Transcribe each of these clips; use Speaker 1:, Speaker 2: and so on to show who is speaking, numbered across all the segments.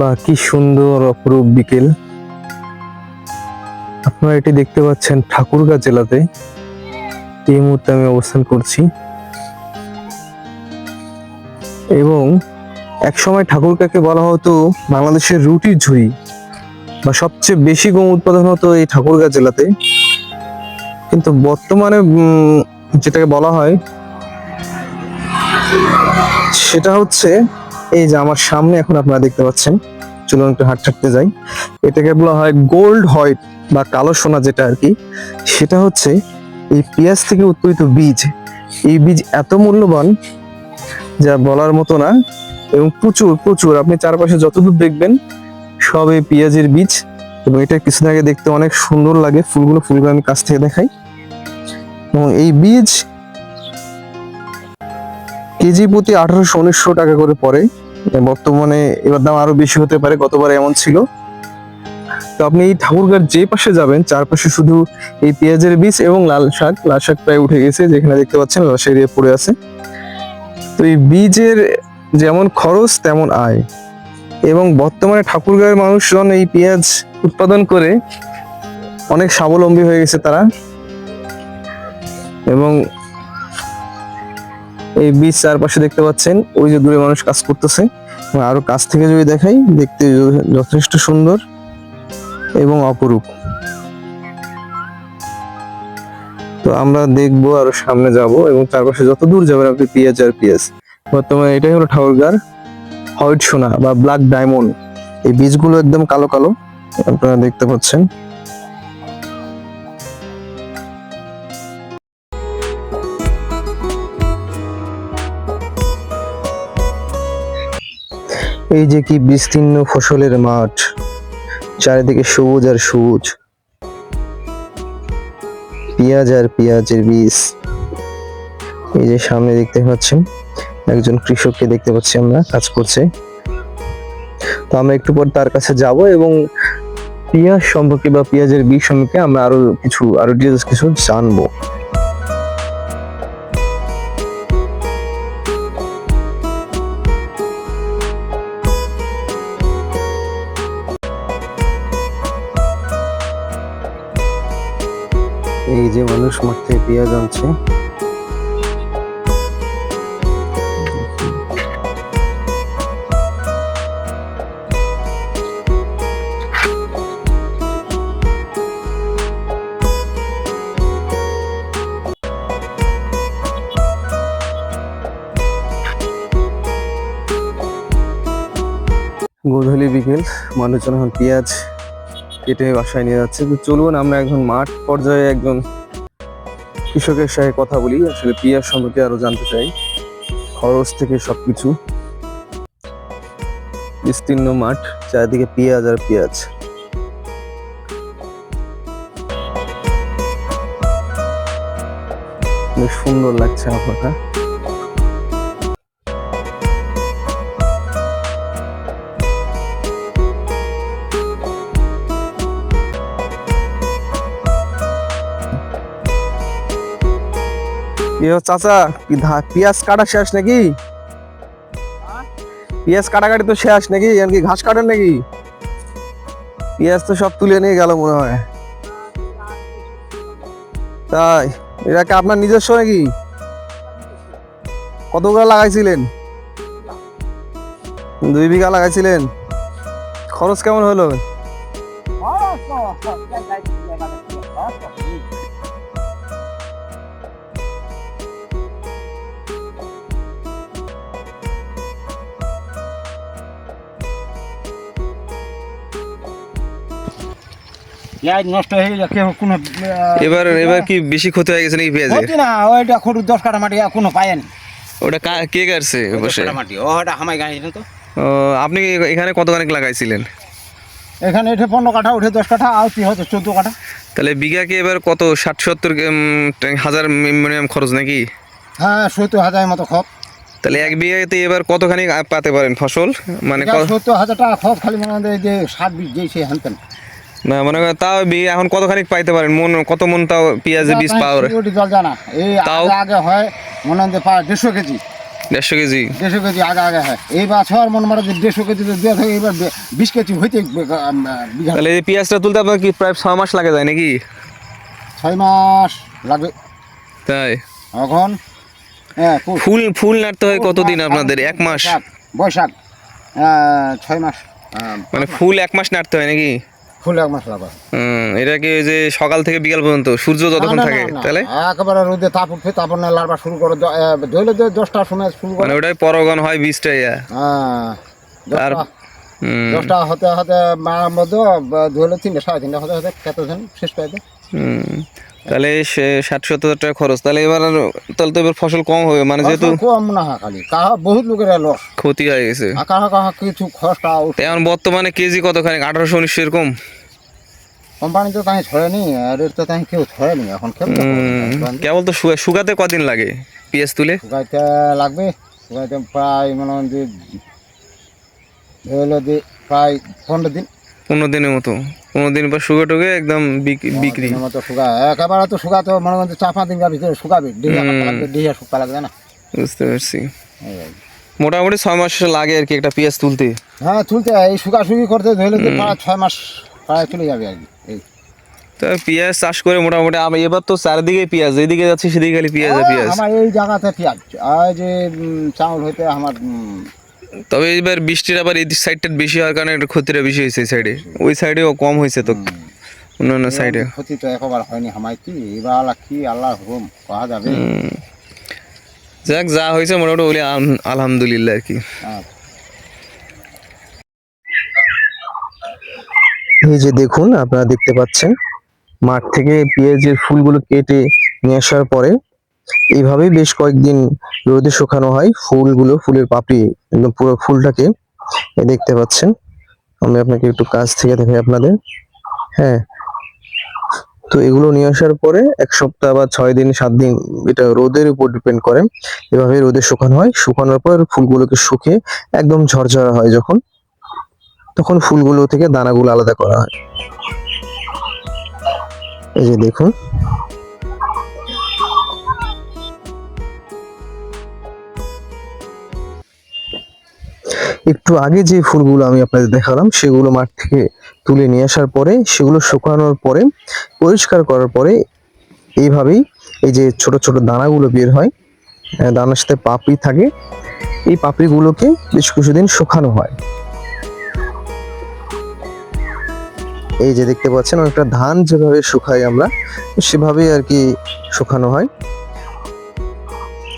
Speaker 1: বা কি সুন্দর অপরূপ বিকেল। আপনারা এটি দেখতে পাচ্ছেন ঠাকুরগাঁ জেলাতে। এই মুহূর্তে আমি অবস্থান করছি। এবং একসময় ঠাকুরগাঁকে বলা হতো বাংলাদেশের রুটির ঝুড়ি বা সবচেয়ে বেশি গম উৎপাদন হতো এই ঠাকুরগাঁ জেলাতে। কিন্তু বর্তমানে যেটাকে বলা হয়, সেটা হচ্ছে এই যে আমার সামনে এখন আপনারা দেখতে পাচ্ছেন, চলুন একটু হাট হাঁটতে যাই। এটাকে বলা হয় গোল্ড হোয়াইট বা কালো সোনা যেটা আর কি। সেটা হচ্ছে এই পেঁয়াজ থেকে উৎপাদিত বীজ। এই বীজ এত মূল্যবান যা বলার মতো না এবং প্রচুর প্রচুর। আপনি চারপাশে যতদূর দেখবেন, সব এই পেঁয়াজের বীজ এবং এটা কিছুদিন আগে দেখতে অনেক সুন্দর লাগে। ফুলগুলো ফুলগুলো আমি কাছ থেকে দেখাই। এবং এই বীজ কেজি প্রতি আঠারোশো, উনিশশো টাকা করে পড়ে। বর্তমানে এবার দাম আরও বেশি হতে পারে, গতবার এমন ছিল। তো আপনি এই ঠাকুরগার যে পাশে যাবেন, চারপাশে শুধু এই পেঁয়াজের বীজ এবং লাল শাক লাল শাক প্রায় উঠে গেছে, যেখানে দেখতে পাচ্ছেন লাল শাক পড়ে আছে। তো এই বীজের যেমন খরচ, তেমন আয়। এবং বর্তমানে ঠাকুরগাঁয়ের মানুষজন এই পেঁয়াজ উৎপাদন করে অনেক স্বাবলম্বী হয়ে গেছে তারা। এবং এই বীজ চারপাশে দেখতে পাচ্ছেন, ওই যে দূরে মানুষ কাজ করতেছে। আরও কাছ থেকে যদি দেখাই, দেখতে যথেষ্ট সুন্দর এবং অপরূপ। তো আমরা দেখব আরও সামনে যাব এবং চারপাশে যত দূর যাবেন আপনি পেঁয়াজ আর পেঁয়াজ বর্তমানে এটাই হলো ঠাকুরগার হোয়াইট সোনা বা ব্ল্যাক ডায়মন্ড। এই বীজগুলো একদম কালো কালো, আপনারা দেখতে পাচ্ছেন। এই যে কি বিস্তীর্ণ ফসলের মাঠ, চারিদিকে সবুজ আর সবুজ। পেঁয়াজ আর পেঁয়াজের বীজ। এই যে সামনে দেখতে পাচ্ছেন, একজন কৃষককে দেখতে পাচ্ছি আমরা, কাজ করছে। তো আমরা একটু পর তার কাছে যাব এবং পেঁয়াজ সম্পর্কে বা পেঁয়াজের বীজ সম্পর্কে আমরা আরও কিছু, আরও ডিটেলস কিছু জানব। এই যে মানুষ মাঠ পেঁয়াজ আনছে। গোধূলি বিকেল মানুষজন এখন পেঁয়াজ কেটে বাসায় নিয়ে যাচ্ছে। তো চলুন, আমরা একজন মাঠ পর্যায়ে একজন কৃষকের সাথে কথা বলি। আসলে পেঁয়াজ সম্পর্কে আরও জানতে চাই। খরচ থেকে সবকিছু। বিস্তীর্ণ মাঠ, চারিদিকে পেঁয়াজ আর পেঁয়াজ। বেশ সুন্দর লাগছে আপনারা ইয়ে চাচা, কি পেঁয়াজ কাটা শেষ নাকি? পেঁয়াজ কাটাকাটি তো শেষ নাকি? এমনকি ঘাস কাটেন নাকি? পেঁয়াজ তো সব তুলে নিয়ে গেল মনে হয়। তাই, এটা কি আপনার নিজস্ব নাকি? কতগুলো লাগাইছিলেন? দুই বিঘা লাগাইছিলেন। খরচ কেমন হলো?
Speaker 2: পেঁয়াজ নষ্ট হয়ে গেলে কেউ কোনো
Speaker 1: এবার এবার কি বেশি ক্ষতি হয়ে গেছে নাকি পেঁয়াজের
Speaker 2: হচ্ছে না ওইটা খরু দশ কাটা মাটি কোনো পায়নি
Speaker 1: ওটা কে কাটছে বসে?
Speaker 2: মাটি ওটা হামাই গাড়ি তো।
Speaker 1: আপনি কি এখানে কতখানিক লাগাইছিলেন?
Speaker 2: এখানে উঠে পনেরো কাঠা উঠে দশ কাঠা আর তুই হয়তো চোদ্দ কাঠা।
Speaker 1: তাহলে বিঘাকে এবার কত ষাট সত্তর হাজার মিনিমাম খরচ নাকি?
Speaker 2: হ্যাঁ সত্তর হাজারের মতো খপ।
Speaker 1: তাহলে এক বিঘাতে এবার কতখানি পাতে পারেন ফসল? মানে
Speaker 2: সত্তর হাজার টাকা খপ খালি মনে যে সাত বিশ যেই সে হানতেন।
Speaker 1: না মনে করেন তাও বিঘা এখন কতখানি পাইতে পারেন? মন কত মন তাও পেঁয়াজের বীজ পাওয়ার?
Speaker 2: জল জানা। এই
Speaker 1: তাও?
Speaker 2: আগে হয় মনে হয় দেড়শো কেজি।
Speaker 3: দেড়শো কেজি?
Speaker 2: দেড়শো কেজি আগে আগে হয়। এই বছর মনে মারা যে দেড়শো কেজি দেওয়া থাকে এবার বিশ কেজি হইতে
Speaker 3: তাহলে এই পেঁয়াজটা তুলতে আপনার কি প্রায় ছয় মাস লাগে যায় নাকি?
Speaker 2: ছয় মাস লাগবে
Speaker 3: তাই?
Speaker 2: এখন? হ্যাঁ
Speaker 3: ফুল ফুল নাড়তে হয় কতদিন আপনাদের? এক মাস?
Speaker 2: বৈশাখ, বৈশাখ ছয় মাস।
Speaker 3: মানে ফুল এক মাস নাড়তে হয় নাকি?
Speaker 2: ফুল এক মাস লাগবে
Speaker 3: এটা কি ওই যে সকাল থেকে বিকাল পর্যন্ত? সূর্য যতক্ষণ থাকে। তাহলে?
Speaker 2: একেবারে রোদে তাপ উঠে তারপর না লার্ভা শুরু করে ধরলে দশটার সময় শুরু করে।
Speaker 3: মানে ওটাই পরগণ হয় বীজটা ইয়া।
Speaker 2: হ্যাঁ,
Speaker 3: আর
Speaker 2: দশটা- হতে হতে মার মধ্যে ধরলে তিনটে সাড়ে তিনটে হতে হতে কতজন শেষ করে দেয়
Speaker 3: হুম। তাহলে সে ষাট সত্তর হাজার টাকা খরচ। তাহলে এবার আর তাহলে তো এবার ফসল কম হবে মানে যেহেতু
Speaker 2: কম না খালি। কাহা বহুত লোকের লস
Speaker 3: ক্ষতি হয়ে গেছে।
Speaker 2: কাহা কাহা কিছু খরচটা
Speaker 3: এখন বর্তমানে কেজি কতখানি আঠারোশো উনিশশো এরকম।
Speaker 2: কোম্পানি তো তাই ছড়েনি আর এর তো তাই কেউ ছড়েনি এখন
Speaker 3: কেবল তো শুকাতে কদিন লাগে পেঁয়াজ তুলে?
Speaker 2: শুকাইতে লাগবে শুকাইতে প্রায় মনে হয় যে প্রায় পনেরো দিন।
Speaker 3: পনেরো দিনের মতো। পনেরো দিন পর শুকে টুকে একদম বিক- বিক্রি।
Speaker 2: মতো শুকায় একেবারে তো শুকাতে মনে হয় যে চার পাঁচ দিনের ভিতরে শুকাবে ডিহা শুকা লাগবে না?
Speaker 3: বুঝতে পারছি। মোটামুটি ছয় মাস লাগে আর কি একটা পেঁয়াজ তুলতে।
Speaker 2: হ্যাঁ তুলতে এই শুকাশুকি করতে ধরলে যে প্রায় ছয় মাস প্রায় চলে যাবে আর কি। এই।
Speaker 3: তো পেঁয়াজ চাষ করে মোটামুটি আমি এবার তো চারিদিকে পেঁয়াজ এদিকে যাচ্ছে সেদিকে খালি পেঁয়াজ আর পেঁয়াজ।
Speaker 2: আমার এই জায়গাতে পেঁয়াজ। আর যে চাউল হইতে আমার
Speaker 3: তবে এবার বৃষ্টির আবার এই সাইডটা বেশি হওয়ার কারণে একটু ক্ষতিটা বেশি হয়েছে এই সাইডে ওই সাইডেও কম হয়েছে তো। অন্যান্য সাইডে
Speaker 2: ক্ষতি তো একবার হয়নি আমার কি এবার আল্লাহ কি আল্লাহ হুকুম কহা যাবে।
Speaker 3: যাক যা হয়েছে মোটামুটি বলি আলহামদুলিল্লাহ আর কি।
Speaker 1: এই যে দেখুন আপনারা দেখতে পাচ্ছেন মাঠ থেকে পেঁয়াজের ফুলগুলো কেটে নিয়ে আসার পরে এইভাবেই বেশ কয়েকদিন রোদে শুকানো হয়। ফুলগুলো, ফুলের পাপড়ি, একদম পুরো ফুলটাকে দেখতে পাচ্ছেন। আমি আপনাকে একটু কাছ থেকে দেখাই আপনাদের। হ্যাঁ। তো এগুলো নিয়ে আসার পরে এক সপ্তাহ বা ছয় দিন, সাত দিন এটা রোদের উপর ডিপেন্ড করে। এভাবে রোদে শুকানো হয়। শুকানোর পর ফুলগুলোকে শুকিয়ে একদম ঝরঝরা হয় যখন। তখন ফুলগুলো থেকে দানাগুলো আলাদা করা হয়। এই যে দেখুন। একটু আগে যে ফুলগুলো আমি আপনাদের দেখালাম, সেগুলো মাঠ থেকে তুলে নিয়ে আসার পরে, সেগুলো শুকানোর পরে, পরিষ্কার করার পরে এইভাবেই এই যে ছোট ছোট দানাগুলো বের হয় দানার সাথে পাপড়ি থাকে, এই পাপড়িগুলোকে বেশ কিছুদিন শুকানো হয়। এই যে দেখতে পাচ্ছেন, অনেকটা ধান যেভাবে শুকাই আমরা, সেভাবেই আর কি শুকানো হয়।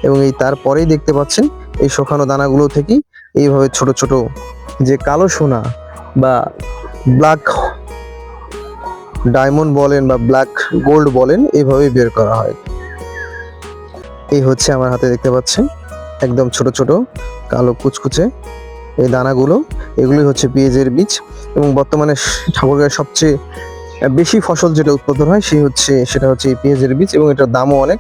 Speaker 1: এবং এই তারপরেই দেখতে পাচ্ছেন, এই শুকানো দানাগুলো থেকেই এইভাবে ছোট ছোট যে কালো সোনা বা ব্ল্যাক ডায়মন্ড বলেন বা ব্ল্যাক গোল্ড বলেন এইভাবে বের করা হয়। এই হচ্ছে আমার হাতে দেখতে পাচ্ছেন, একদম ছোট ছোট কালো কুচকুচে এই দানাগুলো। এগুলি হচ্ছে পেঁয়াজের বীজ এবং বর্তমানে ঠাকুরগাঁয়ের সবচেয়ে বেশি ফসল যেটা উৎপাদন হয়, সেই হচ্ছে, সেটা হচ্ছে এই পেঁয়াজের বীজ এবং এটার দামও অনেক।